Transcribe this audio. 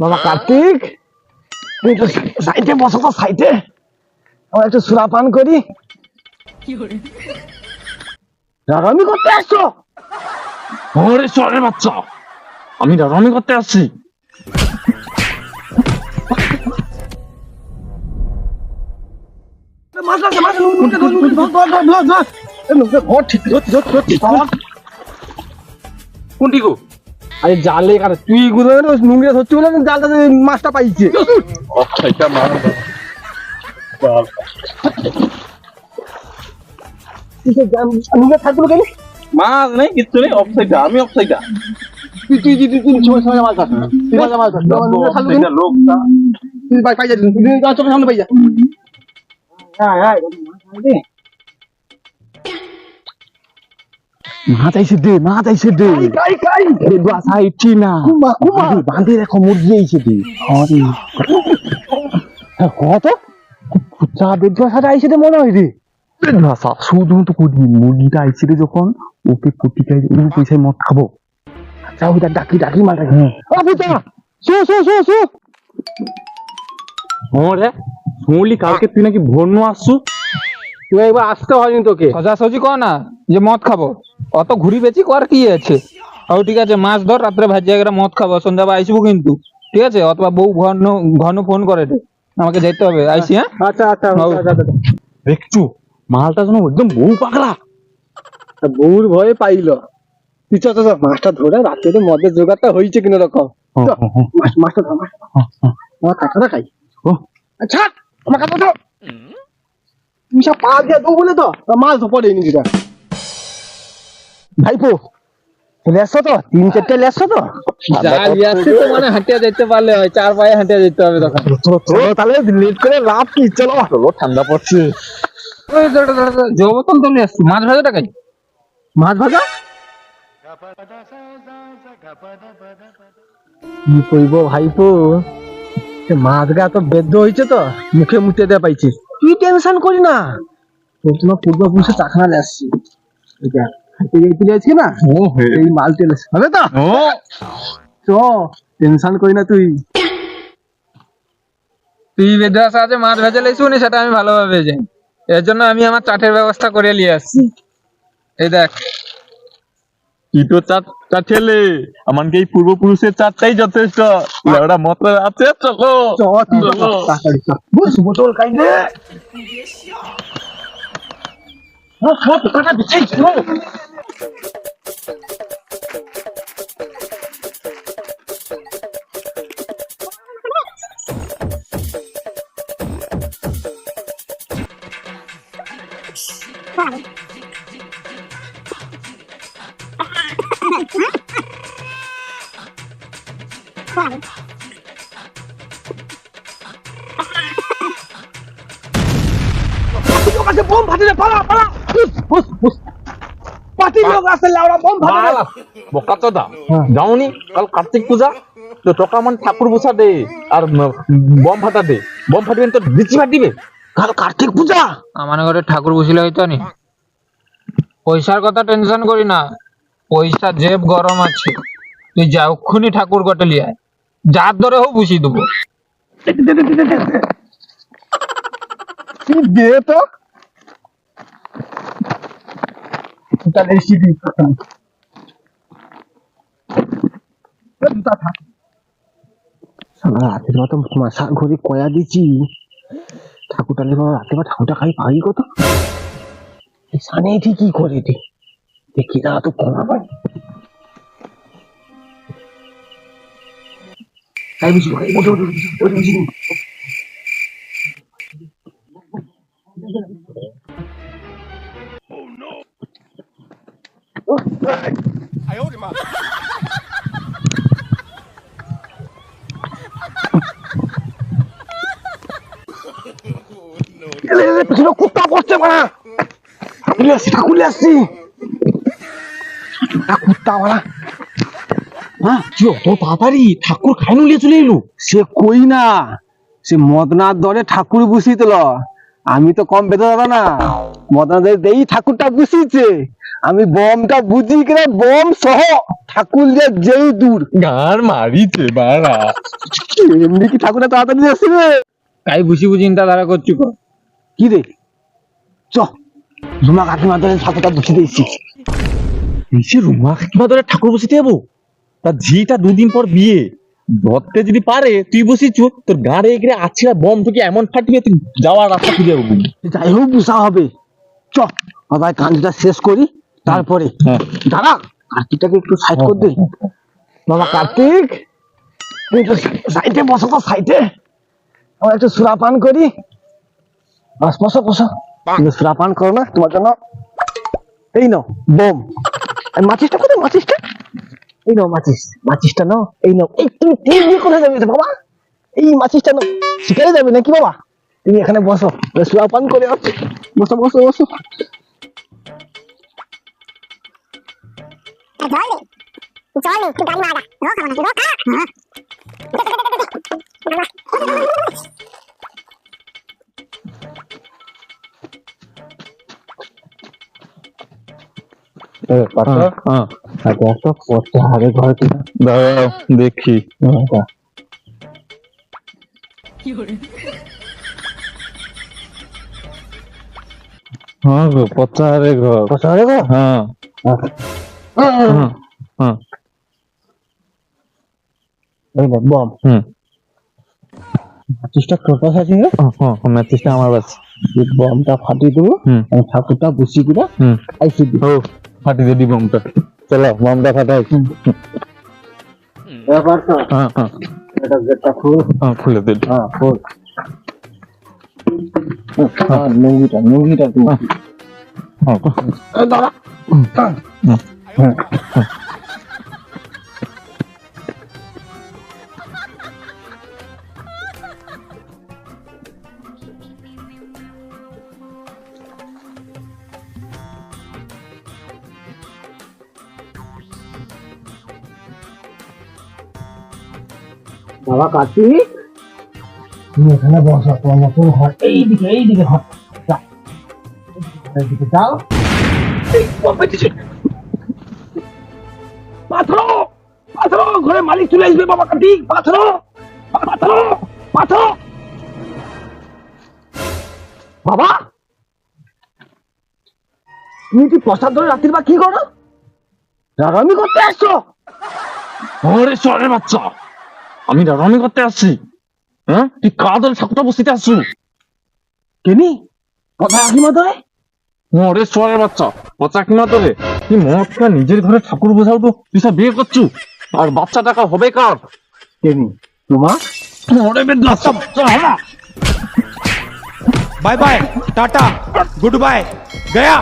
বাবা কার্তিক? তুই একটু সাইডে বসো তো সাইডে। আমার একটু সুরা পান করি। রাগামি করতে আসছো? ওরে চরের বাচ্চা। আমি রানি করতে আসছি। কোনটি গো? আরে জালে কার তুই গুলো নুঙ্গিরে ধরছি বলে জালটা মাছটা পাইছে মাছ নেই কিচ্ছু নেই অফসাইডা আমি অফসাইডা তুই তুই তুই তুই সময় সময় মাছ ধর তুই মাছ মাছ নুঙ্গিরে লোকটা তুই পাই পাই যা তুই যা চোখের সামনে পাই যা হ্যাঁ হ্যাঁ আইছে দে আইছে দে। কাই কাই আসা ইচ্ছি না। কুমা কুমা বাঁধে মুরগি আইছে দে। আরে। হ্যাঁ কত ফুচা বেদু আসাটা আইছে দে মনে হয় রে। বেদু আসা শুধু তো মুরগিটা আইছে রে যখন ওকে কোটি খাই ও পয়সায় মদ খাব। আচ্ছা ওইটা ডাকি ডাকি মালটা হ্যাঁ। ও বুঝা শো শো হ্যাঁ রে শুনলি কালকে তুই নাকি ভন্য আসছু? তুই একবার আসতে হয়নি তোকে। সোজাসুজি কর না যে মদ খাব। অত ঘুরি বেচি কর কি আছে? ও ঠিক আছে মাছ ধর রাত্রে ভাজিয়া করে মদ খাব সন্ধ্যাবেলা আইসবো কিন্তু। ঠিক আছে অথবা বউ ঘন ঘন ফোন করে আমাকে যেতে হবে। আইসি হ্যাঁ? আচ্ছা আচ্ছা হও। আচ্ছা, আচ্ছা, আচ্ছা। দেখছু মালটা যেন একদম বউ পাগলা। বউর ভয়ে পাইল। তুই চল চল, চল, মাছটা ধরে রাতে তো মদের জোগাড়টা হয়েছে কিনা রকম মাছটা ধর মাছটা ধর। আমার কাঁচাটা খাই। ও। আচ্ছা আমার কাছে ধর তুমি সব পা দিয়ে দেবো বলে তো মাছ পড়েনি যেটা ভাইপো লেসো তো? তিন চারটে লেসো তো? তো মানে হাঁটিয়া যেতে পারলে হয় চার পায়ে হাঁটিয়া যেতে হবে তখন। তাহলে লেট করে লাভ কি? চলো ঠান্ডা পড়ছে। ওই দাঁড়া, দাঁড়া, দাঁড়া, জো তো নিয়ে আসছি। মাছ ভাজাটা মাছ ভাজা? কি কইব ভাইপো? মাছ গা তো বেদ্য হয়েছে তো মুখে মুতে দেয়া পাইছিস তুই টেনশন করি না। তোর তোমার পূর্বপুরুষে চাখানা আসছি। এটা আজকে না এই মাল তেল হবে তো? চ টেনশন করি না তুই। তুই বেদাস আছে মাছ ভেজে লাইছু নি সেটা আমি ভালোভাবে যাই এর জন্য আমি আমার চাটের ব্যবস্থা করে নিয়ে আসছি। এই দেখ। কি তো চার ছেলে আমাকে এই পূর্বপুরুষের চারটাই যথেষ্ট? ওরা মত আছে চলো তুই বোতল খাই সব কাটা লোক আছে বোম ফাটিলে লোক বোম চোদা যাওনি কাল কার্তিক পূজা তো টকা মান ঠাকুর বসা দে আর বম ফাটা দে। বম ফাটিবেন তো বিচি ফাটিবে। কাল কার্তিক পূজা। আমার ঘরে ঠাকুর বসিলে হইতো নি। পয়সার কথা টেনশন করি না। পয়সা জেব গরম আছে। তুই যা অক্ষুনি ঠাকুর কটে লিয়ে আয়। যার ধরে হোক বসি দেবো। দে তো? তাহলে রাতের মতো মাসা ঘড়ি কয়া দিছি ঠাকুরটা নেই রাতে বা ঠাকুরটা খাই পাই কত? সানে ঠিকই করে তাই বুঝি। এলে পিছনে কুত্তা পড়ছে মারা ঠাকুরে আসছি ঠাকুরে আসছি একটা কুত্তা মারা হ্যাঁ? কি অত তাড়াতাড়ি ঠাকুর খাইনু লিয়ে চলে এলো? সে কই না? সে মদনার দরে ঠাকুর বসিয়েছিল আমি তো কম বেঁধে দাদা না। মদনাদের দেই ঠাকুরটা বসিয়েছে আমি বমটা বুঝি কিনা বম সহ ঠাকুর যে যেই দূর। গান মারিছে বাড়া। এমনি কি ঠাকুরের তাড়াতাড়ি আসবে? কাই বুঝি বুঝি চিন্তা ধারা করছি কো কি রে? চ ঝুমা কাকিমা ধরে ঠাকুরটা বুঝে দিয়েছি। নিচে রুমা কাকিমা ধরে ঠাকুর বসিতে যাব তার ঝিটা দুদিন পর বিয়ে। ধরতে যদি পারে তুই বসিছু তোর গাড়ে এগরে আছে বম থেকে এমন ফাটবে তুই যাওয়ার রাস্তা খুঁজে যাই হোক বুঝা হবে। চ বাবা কান্দিটা শেষ করি তারপরে। হ্যাঁ। দাঁড়া কার্তিকটাকে একটু সাইড করে দে। বাবা কার্তিক! সাইডে বসো তো সাইডে আমরা একটু সুরাপান করি। বাস বসো বসো। তুমি সুরাপান করো না তোমার জন্য। এই নাও বোম। আর মাচিসটা কোথায় মাচিসটা? এই নাও মাচিস মাচিসটা নাও এই নাও। এই তুমি তেল দিয়ে কোথায় যাবে বাবা? এই মাচিসটা নাও। শিকারে যাবে নাকি বাবা? তুমি এখানে বসো। সুরাপান করে আসছো বসো বসো বসো। জল জল একটু গাড়ি মারা। রোক না রোক হ্যাঁ, হ্যাঁ। আগে একটা পড়তে হবে ঘরে কিনা দাঁড়াও দেখি। হ্যাঁ গো পচা রে গো পড়তে হবে গো হ্যাঁ হ্যাঁ হ্যাঁ এই নে বম হুম মাচিসটা তোর কাছে আছে হ্যাঁ ম্যাচিসটা আমার কাছে এই বমটা ফাটিয়ে দেবো আমি ঠাকুরটা বসিয়ে দিবা আইসি দিব ও ফাটি দে বমটা চলো বমটা ফাটাই ব্যাপার তো হ্যাঁ হ্যাঁ এটা গেটটা খুল হ্যাঁ খুলে দে হ্যাঁ খুল 아. 어, 아, 농기라, 농기라도. 어, 나라! 응. 응. 나와 같이? তুমি এখানে বসো, তোমার নতুন ঘর। এইদিকে এইদিকে ঘর। এইদিকে যাও। পাথর পাথর ঘরে মালিক চলে আসবে বাবা কার্তিক, পাথর পাথর পাথর। বাবা, তুমি কি প্রসাদ ধরে রাত্রির বা কি করো? রাগামি করতে আসছো? ওরে চরের বাচ্চা, আমি রামি করতে আসছি। হ্যাঁ? তুই কাদের সাতটা বস্তিতে আসছু? কেনি? কথা কি মাথায় মরে সোয়ারের বাচ্চা, পচা কি মাতরে তুই মদটা নিজের ঘরে ঠাকুর বোঝাও তো তুই সব বিয়ে করছু? আর বাচ্চা টাকা হবে কার? কেনি, তোমার? মরে বেদ বাচ্চা বাচ্চা bye bye, tata, good bye, Gaya.